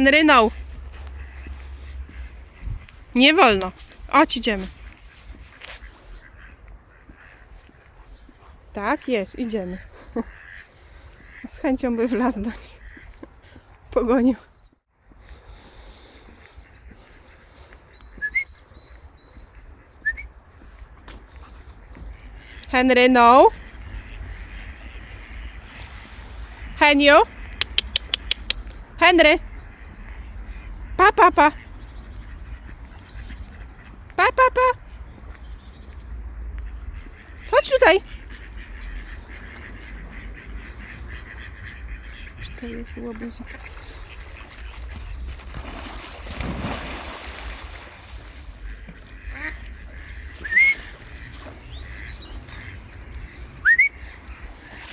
Henry, no. Nie wolno. Chodź, idziemy. Tak, jest, idziemy. Z chęcią by wlazł do nich. Pogonił. Henry, no. Heniu? Henry? Pa, pa, pa. Pa, pa, pa. Chodź tutaj. To jest łobuzik.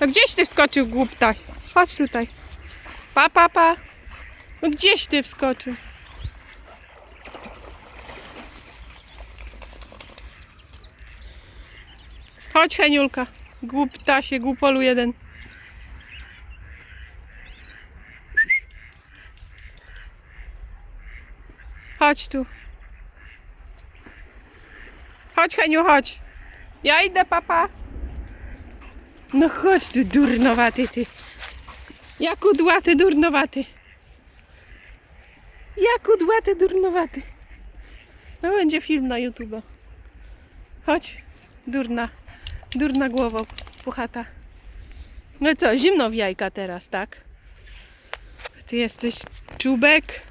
No gdzieś ty wskoczył, głuptaś? Chodź tutaj. Pa, pa, pa. No gdzieś ty wskoczył? Chodź, Heniulka. Głuptasie, głupolu jeden. Chodź tu. Chodź, Heniu, chodź. Ja idę, papa. No chodź tu, durnowaty ty. Jak udłaty, durnowaty. Jak udłaty, durnowaty. No będzie film na YouTube. Chodź, durna. Durna głową, puchata. No co, zimno w jajka teraz, tak? Ty jesteś czubek.